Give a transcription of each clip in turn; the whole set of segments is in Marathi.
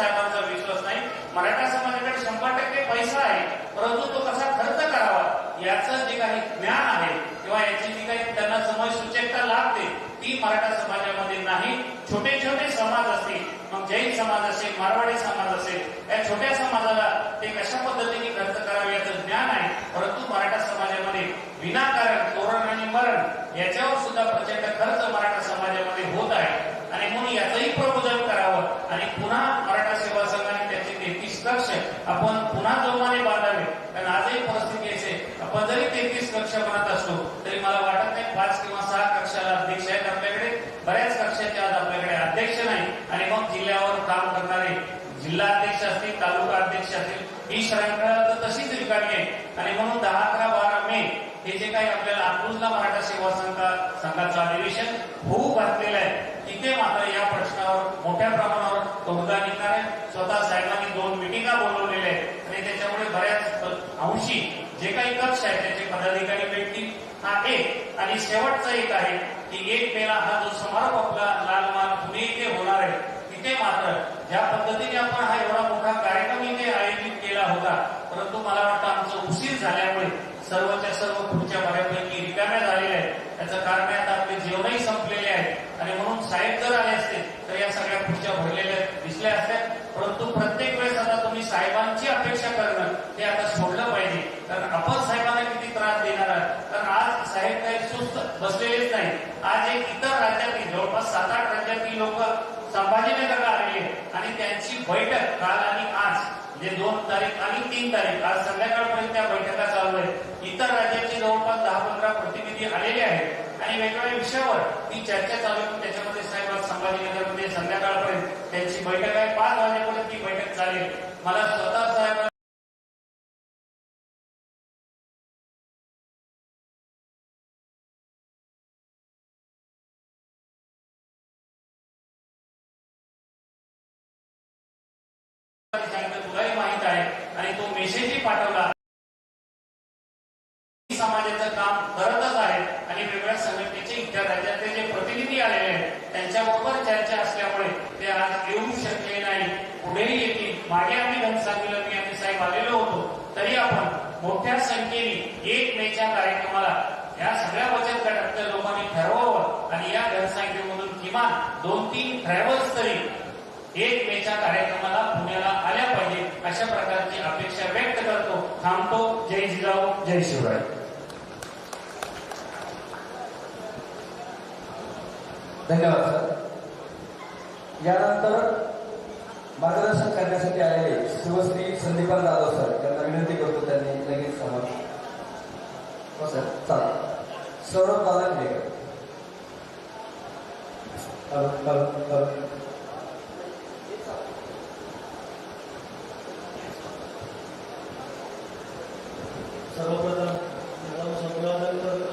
साहेबांचा विश्वास नाही. मराठा समाजाकडे शंभर टक्के पैसा आहे परंतु तो कसा खर्च करावा याचं जे काही ज्ञान आहे किंवा याची जी काही त्यांना समज सूचकता लागते ती मराठा समाजामध्ये नाही. छोटे छोटे समाज असतील मग जैन समाज असेल मारवाडी समाज असेल या छोट्या समाजाला ते कशा पद्धतीने खर्च करावे याचं ज्ञान आहे. परंतु मराठा समाजामध्ये विनाकारण तोरण आणि मरण याच्यावर सुद्धा प्रचंड खर्च मराठा समाजामध्ये होत आहे. आणि म्हणून याचंही प्रबोधन करावं आणि पुन्हा मराठा सेवा संघाने त्याचे तेहतीस कक्ष आपण पुन्हा जोमाने बांधावे कारण आजही परिस्थिती असे आपण जरी तेहतीस कक्ष बनत असलो तरी मला वाटत नाही पाच किंवा सहा कक्षाला अध्यक्ष आहेत आपल्याकडे. बऱ्याच कक्षाचे आज आपल्याकडे अध्यक्ष नाही. आणि मग जिल्ह्यावर काम करणारे जिल्हा अध्यक्ष असतील तालुका अध्यक्ष असतील ही शरणखळा तर तशीच रिकामी आहे. आणि म्हणून दहा अकरा बारा मे हे जे काही आपल्याला अकलूजला मराठा सेवा संघा संघाचं अधिवेशन होऊ घातलेलं आहे तिथे मात्र या प्रश्नावर मोठ्या प्रमाणावर तोडगा निघणार आहे स्वतः साहेबांनी दोन मिटिंगा बोलवलेल्या आहेत आणि त्याच्यामुळे बऱ्याच अंशी जे काही कक्ष आहेत त्याचे पदाधिकारी भेटतील हा एक आणि शेवटचा एक आहे की एक मेला हा जो समारोप आपला लालमान पुणे इथे होणार आहे तिथे मात्र ज्या पद्धतीने आपण हा एवढा मोठा कार्यक्रम इथे आयोजित केला होता परंतु मला वाटतं आमचं उशीर झाल्यामुळे सर्वच्या सर्व खुर्च्या बऱ्यापैकी रिकाम्या झालेल्या आहेत. त्याचं कारण आहे आता आपले जेवणही संपलेले आहे आणि म्हणून साहेब जर आले असते तर या सगळ्या खुर्च्या भरलेल्या दिसल्या असत्या परंतु प्रत्येक वेळेस आता तुम्ही साहेबांची अपेक्षा करणं हे आता सोडलं पाहिजे कारण आपण साहेबांना किती त्रास देणार आहात कारण आज साहेब काही सुस्त बसलेलेच नाही आज एक इतर राज्यातील जवळपास सात आठ राज्यातील लोक संभाजीनगरला आलेले आणि त्यांची बैठक काल आणि आज म्हणजे दोन तारीख आणि तीन तारीख आज संध्याकाळपर्यंत त्या बैठका चालू आहेत. इतर राज्याचे जवळपास दहा पंधरा प्रतिनिधी आलेले आहेत. आणि वेगवेगळ्या विषयावर ती चर्चा चालू आहे. त्याच्यामध्ये साहेब आज संभाजीनगरमध्ये संध्याकाळपर्यंत त्यांची बैठक आहे. पाच वाजेपर्यंत ती बैठक चालेल. मला स्वतः साहेब मेसेजही पाठवला समाजाचं काम करतच आहे आणि वेगवेगळ्या संघटनेचे इतर राज्यातले जे प्रतिनिधी आलेले आहेत त्यांच्याबरोबर चर्चा असल्यामुळे ते आज येऊ शकले नाही. पुढेही येतील. मागे आम्ही घनसावलीला मी आम्ही साहेब आलेलो होतो. तरी आपण मोठ्या संख्येने एक मेच्या कार्यक्रमाला या सगळ्या बचत गटातल्या लोकांनी ठरवावं आणि या घनसंख्येमधून किमान दोन तीन ट्रॅव्हल्स तरी एक मेच्या कार्यक्रमाला पुण्याला आल्या पाहिजे. अशा प्रकारची अपेक्षा व्यक्त करतो. थांबतो. जय जिजाऊ जय शिवराय. धन्यवाद सर. यानंतर मार्गदर्शन करण्यासाठी आलेले शिवश्री संदीपान जाधव सर यांना विनंती करतो त्यांनी लगेच समोर. हो सर. चला सौरभ दादा हॅलो हॅलो हॅलो सर्वप्रथम माझं अभिवादन करतो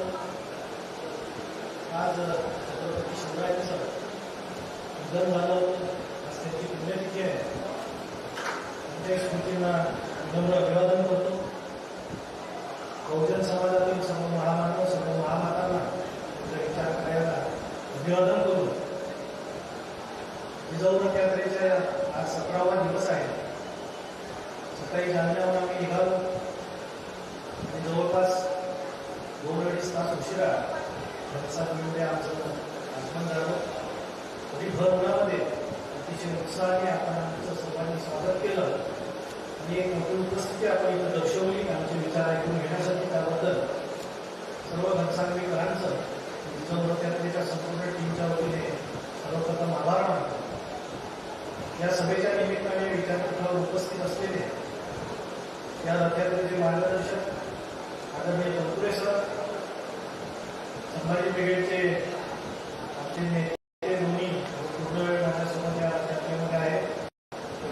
आज छत्रपती शिवरायांचं निधन झालं होतं आज त्यांची पुण्यतिथी आहे त्यांच्या स्मृतींना विनम्र अभिवादन करतो बहुजन समाजातील सर्व महामानव सर्व महामातांना त्यांचा विचार करायला अभिवादन करू जिजाऊ रथ यात्रेच्या आज सतरावा दिवस आहे सकाळी जालन्यावर आम्ही निघालो. आणि जवळपास दोन अडीच तास उशिरा त्यांचा म्हणजे आमचं आगमन झालं. तरी भर उन्हामध्ये अतिशय उत्साहाने आपण आमचं सर्वांनी स्वागत केलं. आणि एक मोठी उपस्थिती आपण इथं दर्शवली. आमचे विचार ऐकून घेण्यासाठी त्याबद्दल सर्व घनसांगवीकरांचं रिझर्व्ह संपूर्ण टीमच्या वतीने सर्वप्रथम आभार मानतो. या सभेच्या निमित्ताने विद्यापीठावर उपस्थित असलेले या रथयात्रेचे मार्गदर्शक आदरणीय तनपुरे सर संभाजी ब्रिगेडचे आमचे नेते दोन्ही पूर्ण वेळ माझ्यासोबत या चर्चेमध्ये आहे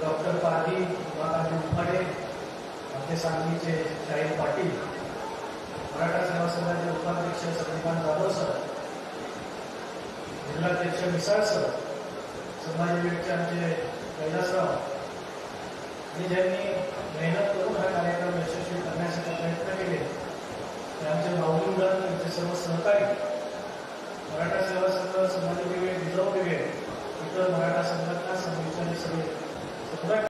डॉक्टर पाधी उमाकांत उफाडे आमचे सांगलीचे शाहीर पाटील मराठा सेवा संघाचे उपाध्यक्ष संदीपान जाधव सर जिल्हाध्यक्ष मिसाळ सर संभाजी ब्रिगेडचे आमचे कैलासराव आणि ज्यांनी मेहनत करून हा कार्यक्रम यशस्वी करण्यासाठी प्रयत्न केले ते आमचे माऊली त्यांचे सर्व सहकारी मराठा सेवा संघ समाज ब्रिगेड रिझर्व्ह ब्रिगेड इतर मराठा संघटना समितीचे सगळे समुदाय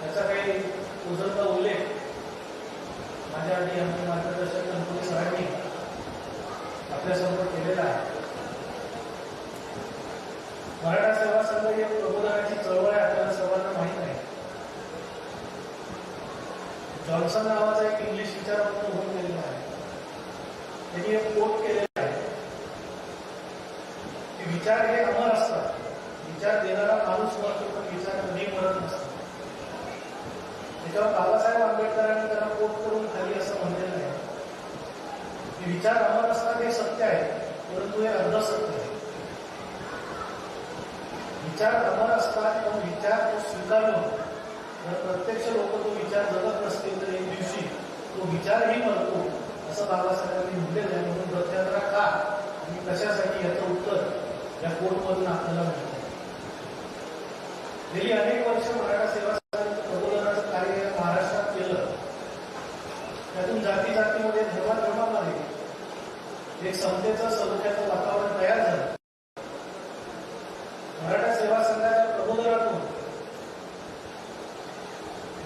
त्याचा काही उजळता उल्लेख माझ्या आधी आमचे मार्गदर्शक गणपती सरांनी आपल्यासमोर केलेला आहे मराठा प्रबोधनाची चळवळ आहे आपल्याला सर्वांना माहीत नाही. जॉन्सन नावाचा एक इंग्लिश विचारवंत होऊन गेलेला आहे. त्यांनी एक कोट केलेला आहे. की विचार हे अमर असतात. विचार देणारा माणूस मरतो पण विचार कधी मरत नसतो. त्याच्यावर बाबासाहेब आंबेडकरांनी त्याला कोट करून खाली असं म्हणलेलं आहे. की विचार अमर असतात हे सत्य आहे परंतु हे अर्धसत्य आहे. विचार अमर असतात पण विचार तो स्वीकारून जर प्रत्यक्ष लोक तो विचार जगत नसतील तर एक दिवशी तो विचारही मरतो असं बाबासाहेबांनी म्हटलेलं आहे. म्हणून रथयात्रा का आणि कशासाठी याचं उत्तर या कोर्टमधून आपल्याला मिळतं. गेली अनेक वर्ष मराठा सेवा संघाचं प्रबोधनाचं कार्य महाराष्ट्रात केलं. त्यातून जाती जातीमध्ये धर्माधर्मामध्ये एक समतेचं सलोख्याचं वातावरण तयार झालं मराठा सेवा संघाच्या प्रबोधनातून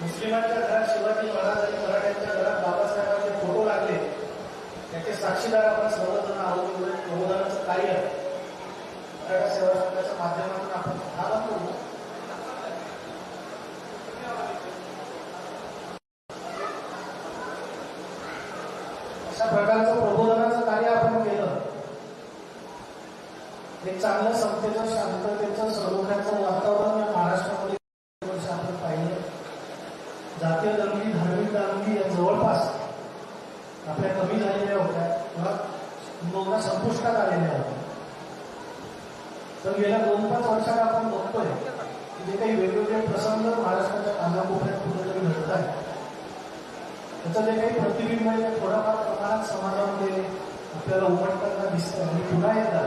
मुस्लिमांच्या घरात शिवाजी महाराज आणि मराठ्यांच्या घरात बाबासाहेबांचे फोटो लागले त्याचे साक्षीदार आपण सर्वजण आहोत एवढे प्रबोधनाचं कार्य मराठा सेवा संघाच्या माध्यमातून आपण हा करू अशा प्रकारचं प्रबोधनाचं कार्य आपण केलं एक चांगलं समतेचं शांततेचं सलोख्याचं वातावरण या महाराष्ट्रामध्ये वर्ष आपण पाहिलं जातीय दंगली धार्मिक दंगली या जवळपास आपल्या कमी झालेल्या होत्या किंवा किंवा संपुष्टात आलेल्या होत्या तर गेल्या दोन पाच वर्षात आपण बघतोय जे काही वेगवेगळे प्रसंग महाराष्ट्राच्या कानाकोपऱ्यात कुठेतरी घडत आहेत. त्याचं जे काही प्रतिबिंब आहे ते थोडाफार प्रमाणात समाजामध्ये आपल्याला उमटताना दिसतं आणि पुन्हा एकदा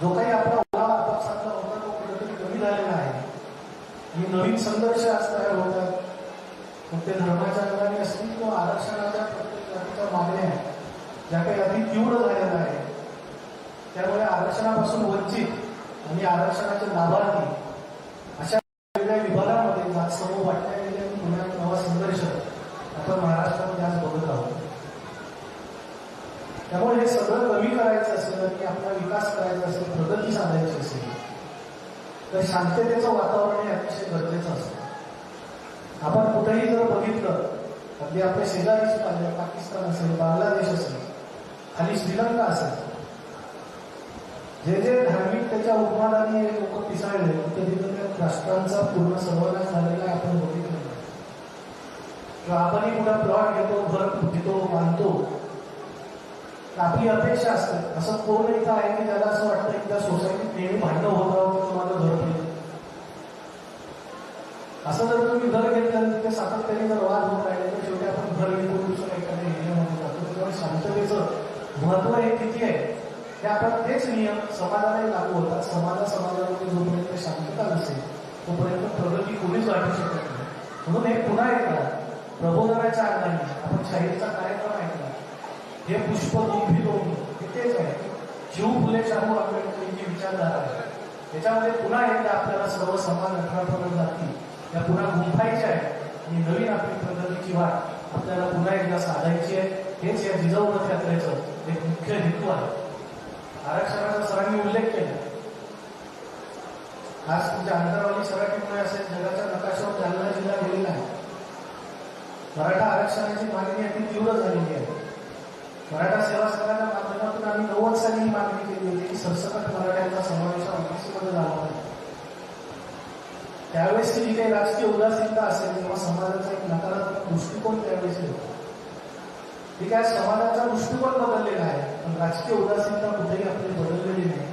जो काही आपला ओला आपापसातला होता तो कुठेतरी कमी झालेला आहे. आणि नवीन संघर्ष आज तयार होतात मग ते धर्माच्या अंगाने असतील किंवा आरक्षणाच्या प्रत्येक जातीच्या मागण्या ज्या काही अति तीव्र झालेल्या आहेत त्यामुळे आरक्षणापासून वंचित आणि आरक्षणाचे लाभार्थी अशा वेगवेगळ्या विभागामध्ये जात समूह वाटल्या गेले पुन्हा एक नवा संघर्ष आपण महाराष्ट्रामध्ये आज बघत आहोत. त्यामुळे हे सगळं कमी करायचं असेल की आपला विकास करायचा असेल प्रगती साधायची असेल तर शांततेचं वातावरण हे अतिशय गरजेचं असतं. आपण कुठेही जर बघितलं अगदी आपल्या शेजारीच पाहिजे पाकिस्तान असेल बांगलादेश असेल खाली श्रीलंका असेल जे जे धार्मिकतेच्या उपमानाने लोक पिसाळले तिथे तिथे त्या राष्ट्रांचा पूर्ण सर्वनाश झालेला आपण बघितलं किंवा आपणही कुठं प्लॉट घेतो घर घेतो बांधतो आपली अपेक्षा असते. असं कोण इथं आहे की त्याला असं वाटतं की त्या सोसायटीत नेहमी भांडणं होत राहून तुम्हाला घर पाहिजे? असं जर तुम्ही घर घेतलं तिथे सातत्याने जर वाद होत राहिले तर शेवटी आपण घर घेतो दुसऱ्या एखाद्या एरियामध्ये जातो. त्यामुळे शांततेचं महत्त्व हे किती आहे? हे आपण तेच नियम समाजालाही लागू होतात. समाजा समाजामध्ये जोपर्यंत शांतता नसेल तोपर्यंत प्रगती कोणीच वाटू शकत नाही. म्हणून हे पुन्हा एकदा प्रबोधनाच्या अंगाने आपण शाहीरचा कार्यक्रम ऐकला. हे पुष्प दोन्ही दोन्ही हे तेच आहे. शिव फुले शाहू आंबेडकर यांची विचारधारा आहे. त्याच्यामध्ये पुन्हा एकदा आपल्याला सर्व समान अठरापर्यंत पगड जाती या पुन्हा गुंफायच्या आहेत. आणि नवीन आपली प्रगतीची वाट आपल्याला पुन्हा एकदा साधायची आहे. हेच या जिजाऊ रथ यात्रेचं एक मुख्य हेतू आहे. आरक्षणाचा सरांनी उल्लेख केला. आज तुमच्या अंतरावली सराटीमुळे असेल जगाच्या नकाशावर जालना जिल्हा गेलेला आहे. मराठा आरक्षणाची मागणी अगदी तीव्र झालेली आहे. मराठा सेवा संघाच्या माध्यमातून आम्ही नव्वद साली ही मागणी केली होती की सरसकट मराठ्यांचा समावेश ऑफिसमध्ये झाला होता. त्यावेळेसची जी काही राजकीय उदासीनता असेल किंवा समाजाचा एक नकारात्मक दृष्टिकोन त्यावेळेस होता. ठीक आहे समाजाचा दृष्टिकोन बदललेला आहे. राजकीय उदासीनता कुठेही आपली बदललेली नाही.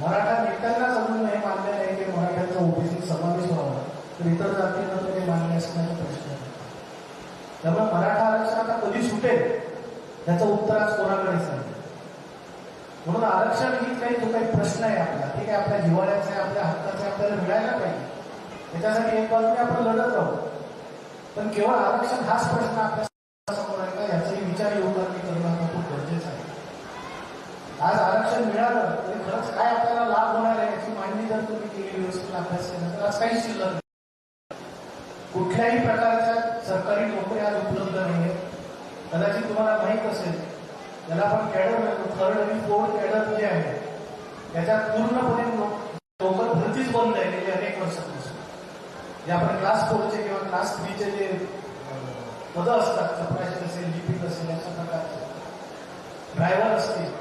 मराठा नेत्यांनाच अजून हे मान्य नाही की मराठ्यांचा ओबीसी समावेश व्हावा. तर इतर जातींना तर हे मान्य असण्याचा प्रश्न आहे. त्यामुळे मराठा आरक्षण आता कधी सुटेल याचं उत्तर आज कोणाकडेच नाही म्हणून आरक्षण ही काही तो काही प्रश्न आहे आपला ठीक आहे आपल्या हिवाळ्याचा आहे आपल्या हक्काचा आहे, आपल्याला मिळायला पाहिजे. त्याच्यासाठी एक बाजूने आपण लढत राहू. पण केवळ आरक्षण हाच प्रश्न आपल्यासमोर आहे का याचाही विचार योगाने करणं आता खूप गरजेचं आहे आज आरक्षण मिळालं तरी खरंच काय आपल्याला लाभ होणार आहे याची मांडणी जर तुम्ही केली व्यवस्थित अभ्यास केला तर आज काही शिल्लक नाही. कुठल्याही प्रकारच्या सरकारी नोकऱ्या आज उपलब्ध नाही आहेत कदाचित तुम्हाला माहीत असेल त्याला आपण कॅडर म्हणतो. थर्ड आणि फोर्थ कॅडर जे आहे त्याच्यात पूर्णपणे नोकर भरतीच बंद आहे गेली अनेक वर्षापासून. जे आपण क्लास फोरचे किंवा क्लास थ्रीचे जे पदं असतात चपराशी असेल लिपिक असेल अशा प्रकारचे ड्रायव्हर असतील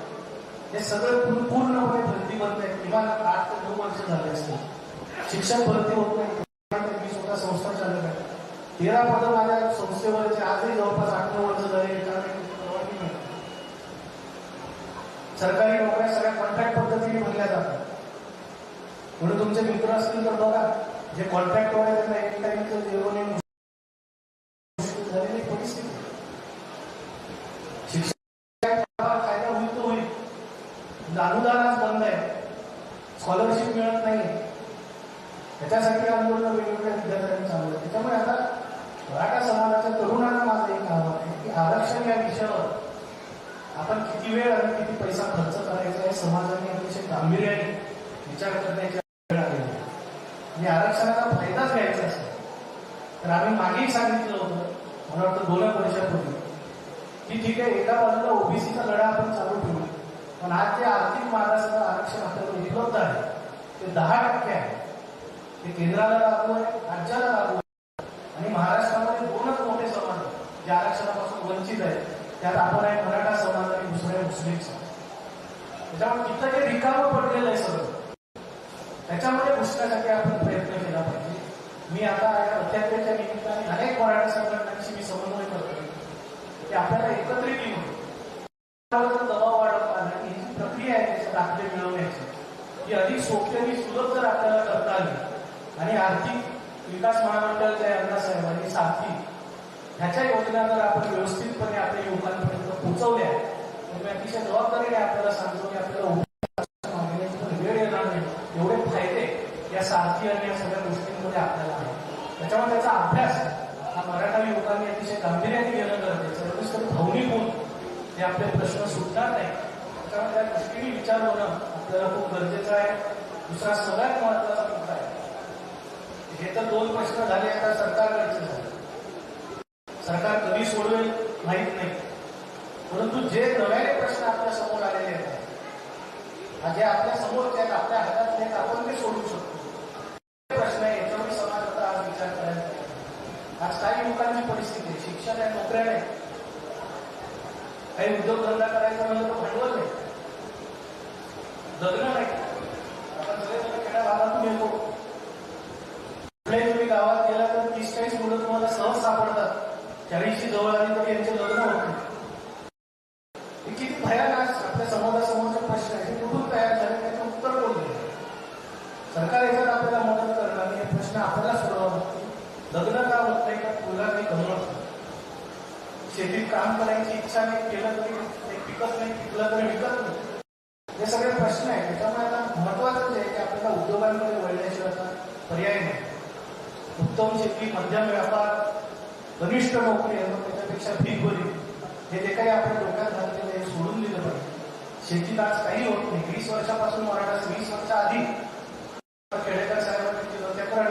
हे सगळं पूर्ण- पूर्णपणे भरती बंद आहे किमान आठ ते नऊ वर्ष झाले असतील. शिक्षण भरती होत नाही. मी स्वतः संस्था चालत आहे. तेरा पदं माझ्या संस्थेवरचे आजही जवळपास आठ नऊ वर्ष झाले. सरकारी नोकऱ्या सगळ्या कॉन्ट्रॅक्ट पद्धतीने भरल्या जातात. म्हणून तुमचे मित्र असतील तर बघा जे कॉन्ट्रॅक्ट आहे त्यांना एक टाइमचं जेवण हे मुश्किल झालेली परिस्थिती शिक्षण फायदा होईल तो होईल म्हणजे अनुदान आज बंद आहे स्कॉलरशिप मिळत नाही त्याच्यासाठी आंदोलन वेगवेगळ्या विद्यार्थ्यांनी चालू आहे त्याच्यामुळे आता मराठा समाजाच्या तरुणांना माझं एक आव्हान आहे की आरक्षण या विषयावर आपण किती वेळ आणि किती पैसा खर्च करायचा आहे समाजाने अतिशय गांभीर्याने विचार करण्याची वेळ आलेली आहे आणि आरक्षणाचा फायदाच घ्यायचा असेल तर आम्ही मागेही सांगितलं होतं मला वाटतं दोन एक की ठीक आहे एका बाजूला ओबीसीचा लढा आपण चालू ठेवू. पण आज जे आर्थिक मागासचं आरक्षण आपल्याला उपलब्ध आहे ते दहा टक्के आहे. ते केंद्राला लागू आहे राज्याला लागू आहे. आणि महाराष्ट्रामध्ये दोनच मोठे समाज जे आरक्षणापासून वंचित आहेत त्यात आपण आहे मराठा समाज आणि दुसरे मुस्लिम समाज. त्याच्यामुळे तिथं जे रिकामं पडलेलं आहे सगळं त्याच्यामध्ये घुसण्यासाठी आपण प्रयत्न केला पाहिजे. मी आता या रथयात्रेच्या निमित्ताने अनेक मराठा संघटनांशी मी समन्वय करतो की आपल्याला एकत्रित येऊन दबाव वाढत आला ही जी प्रक्रिया आहे दाखले मिळवण्याची ही अधिक सोपी आणि सुलभ जर आपल्याला करता आली आणि आर्थिक विकास महामंडळाच्या अण्णासाहेब साहेबांनी साथी ह्याच्या योजना जर आपण व्यवस्थितपणे आपल्या युवकांपर्यंत पोहोचवल्या तर मी अतिशय जबाबदारीने आपल्याला सांगतो की आपल्याला वेळ येणार नाही. एवढे फायदे या सारथी आणि या सगळ्या गोष्टींमध्ये आपल्याला आहे त्याच्यामुळे त्याचा अभ्यास हा मराठा युवकांनी अतिशय गांभीर्याने केला भावनिक होऊन हे आपले प्रश्न सुटणार नाही. त्याच्यामुळे त्या दृष्टीने विचार होणं आपल्याला खूप गरजेचं आहे. दुसरा सगळ्यात महत्त्वाचा मुद्दा आहे. हे तर दोन प्रश्न झाले आता सरकारकडचे झाले. सरकार कधी सोडवेल माहीत नाही. परंतु जे नव्याने प्रश्न आपल्यासमोर आलेले आहेत हा जे आपल्या समोरचे आहेत आपल्या हातात आहेत आपण ते सोडवू शकतो. प्रश्न आहे याच्यावर समाज आता आज विचार करायला आज काही लोकांची परिस्थिती आहे शिक्षण आहे नोकऱ्या नाही काही उद्योगधंदा करायचा म्हणजे तो भांडवल नाही लग्न नाही आपण सगळे खेड्या भागातून येतो कुठल्याही तुम्ही गावात गेला तर तीस चाळीस मुलं तुम्हाला सहज सापडतात चाळीसची जवळ आली तरी यांचे लग्न होत नाही हे किती भयानक आज आपल्या समाजासमोरचे प्रश्न आहे हे कुठून तयार झाले त्याचं उत्तर कोण देईल सरकार याच्यात आपल्याला मदत करणार नाही हे प्रश्न आपल्याला सोडवावे लागतील लग्न का होत नाही का तुला काही गमत नाही शेतीत काम करायची इच्छा नाही केलं तरी ते पिकत नाही पिकलं तरी विकत नाही हे सगळे प्रश्न आहेत त्याच्यामुळे आता महत्वाचं जे आहे की आपल्याला उद्योगांमध्ये वळल्याशिवाय आता पर्याय नाही उत्तम शेती मध्यम व्यापार कनिष्ठ नोकरी आहे मग त्याच्यापेक्षा भीक बरी हे जे काही आपल्या डोक्यात घातलेलं आहे हे सोडून दिलं पाहिजे शेतीत आज काही होत नाही. वीस वर्षापासून मराठा वीस वर्ष आधी खेडेकर साहेबांनी जी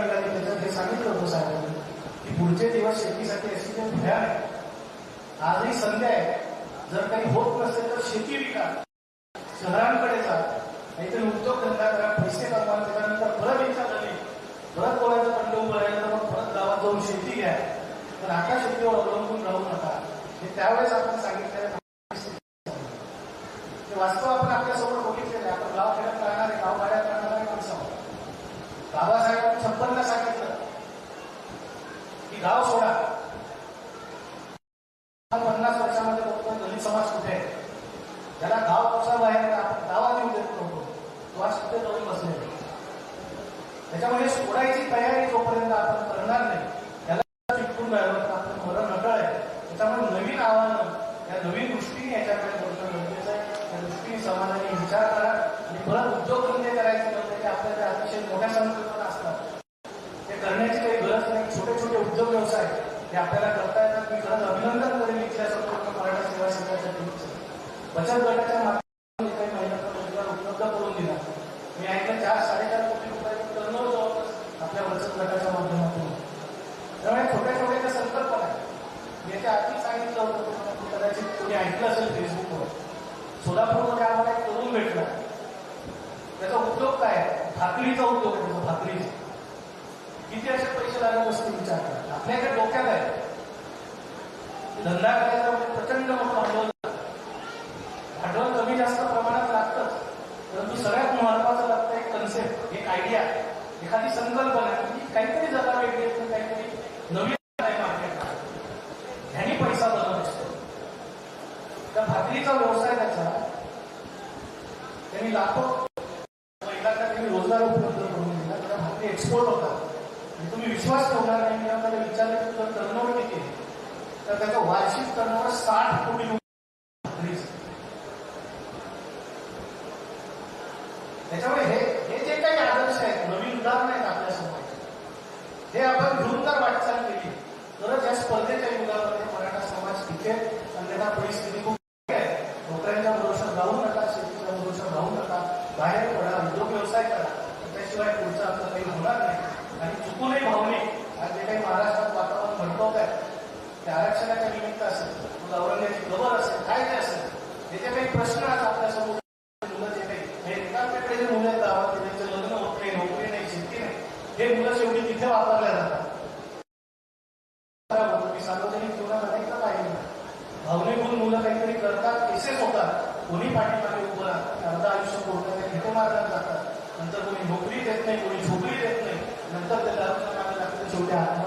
निघाली त्याच्यात हे सांगितलं होतं साहेबांनी. की पुढचे दिवस शेतीसाठी असे ते भयान आहे आजही संधी आहे. जर काही होत नसेल तर शेती विका. शहरांकडे जा. नाहीतर उद्योगधंदा करा पैसे कमवा त्याच्यानंतर परत इच्छा झाली परत कोणाचं खंड उभं राहिलं तर मग परत गावात जाऊन शेती घ्या. तर आता शेतीवर अवलंबून राहू नका. हे त्यावेळेस आपण सांगितलं वास्तव आपण आपल्यासमोर बघितलेलं आहे. आपण गाव खेड्यात राहणारे गाव गाड्यात राहणारे माणसं बाबासाहेबांनी छप्पनला सांगितलं की गाव सोडा. पन्नास वर्षामध्ये बघतो दलित समाज कुठे आहे? त्याला गाव कसा बाहेर आहे, आपण भाकरीचा उपयोग आहे भाकरीचा. किती असे पैसे लागले असतील विचार करा आपल्याकडे डोक्यात आहे. धंदा करायचा म्हणजे प्रचंड मोठं भांडवल भांडवल कमी जास्त प्रमाणात लागतं. परंतु सगळ्यात महत्वाचं लागतं एक कन्सेप्ट एक आयडिया एखादी संकल्पना की काहीतरी जगा वेगळी काहीतरी नवीन ह्यानी पैसा बनवत असतो. त्या भाकरीचा व्यवसाय त्याचा त्यांनी लाखो विस्फोट होता. आणि तुम्ही विश्वास ठेवणार नाही विचार त्याला विचारलं टर्नओव्हर किती तर त्याचा वार्षिक टर्नओव्हर साठ कोटी त्याच्यामुळे हे हे जे काही आदर्श आहेत नवीन उदाहरण आहेत आपल्यासमोर. हे आपण जोरदार वाटचाल केली. तरच या स्पर्धेच्या युगामध्ये मराठा समाज टिकेल अन्यथा परिस्थिती खूप त्या आरक्षणाच्या निमित्त असेल मग औरंगाची खबर असेल काय काय असेल त्याचे काही प्रश्न आज आपल्यासमोर मुलं जे काही मुलं म्हणजे लग्न नोकरी नाही नाही मुलं तिथे जातात. पाहिजे मुलं काहीतरी करतात कोणी आयुष्य जातात. नंतर कोणी नोकरी देत नाही कोणी झोपडी देत नाही नंतर त्याला दारू लागतं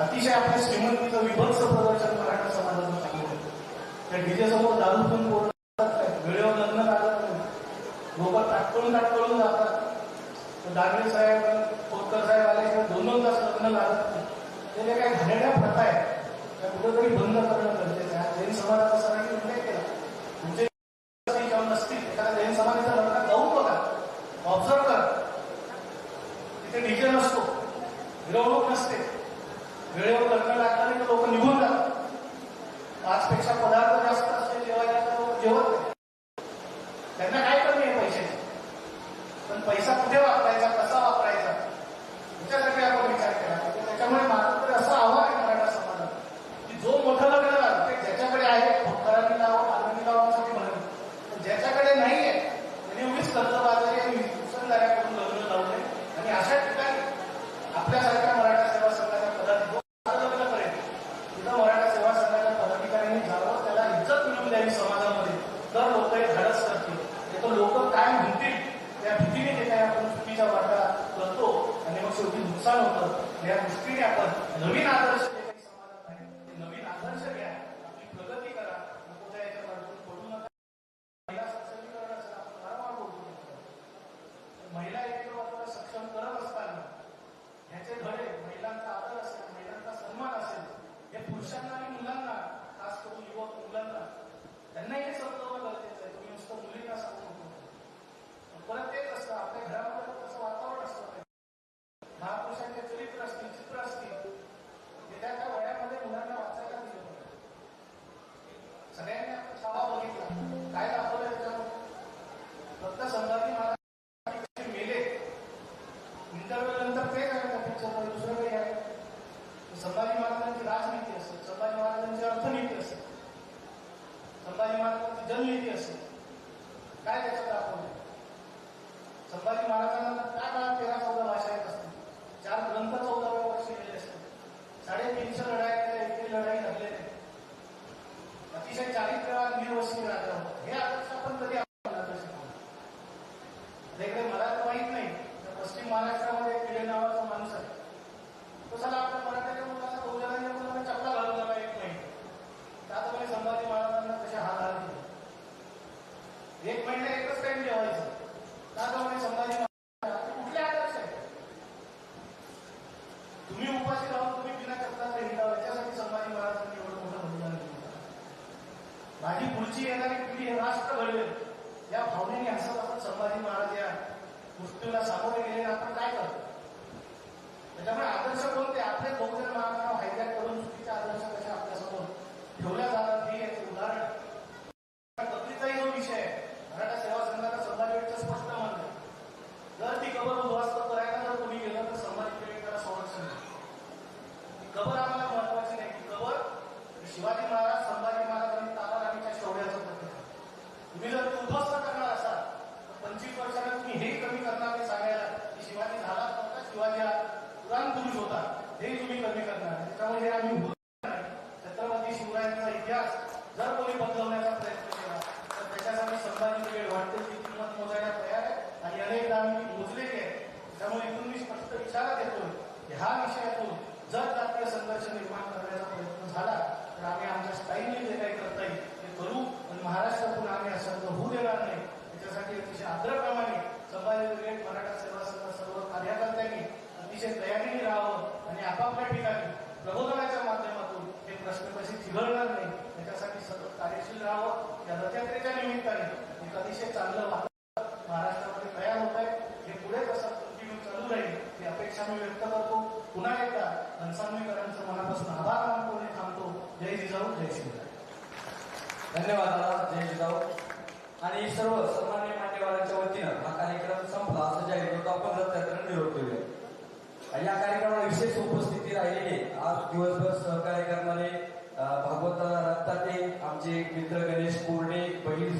अतिशय आपल्या श्रीमंतीचं विभत्स प्रदर्शन मराठा समाजाचं सांगितलं. त्या डीजे समोर दारू पण बोलतात वेळेवर लग्न लागत नाही. लोक ताटकळून ताटकळून जातात. तर दागडे साहेब खोतकर साहेब आल्याशिवाय दोन दोन तास लग्न लागत नाही. ते जे काही घाणेड्या प्रथा आहेत. त्या कुठेतरी बंद करणं गरजेचं आहे. जैन समाजाचा सरांनी उल्लेख केला.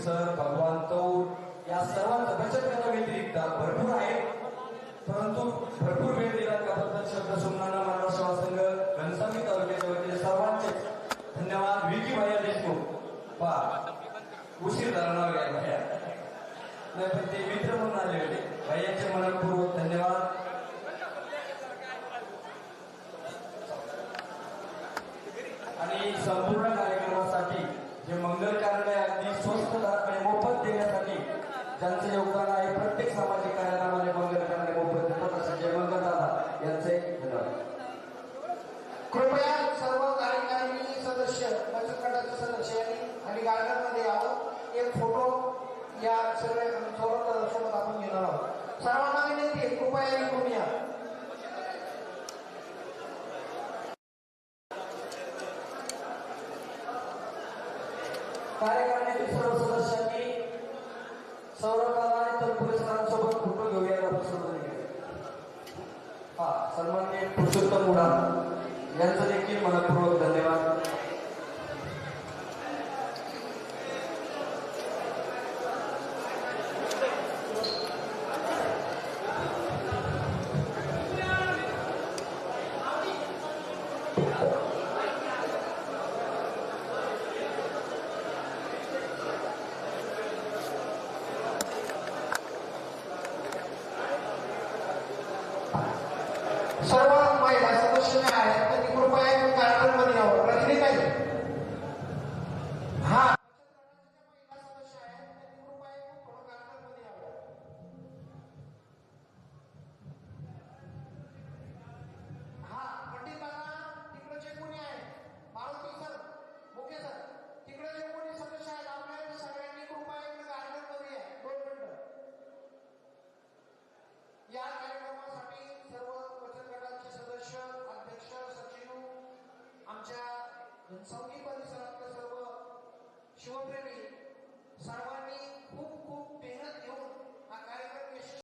सर भगवान तौर या सर्वांचं बचत गटा व्यतिरिक्त भरपूर आहे परंतु भरपूर वेळ दिला त्याबद्दल शब्द सुमनाना सेवा संघ घनसामी तालुक्याच्या वतीने सर्वांचे धन्यवाद. विकी भैया देशमुख. वा उशीर झाला भैया नाही पण ते मित्र म्हणून आले होते. भैयाचे मनपूर्वक धन्यवाद. आणि संपूर्ण सोबत सोबत आपण घेणार आहोत सर्वांना विनंती कृपया इकडून या कार्यकारिणीतील सर्व सदस्यांनी सौरभ दादा आणि तनपुरे फोटो घेऊया हा सन्मान्य पुरुषोत्तम उडान यांचं देखील मनपूर्वक धन्यवाद. seorang main atau setengah yang dikorbankan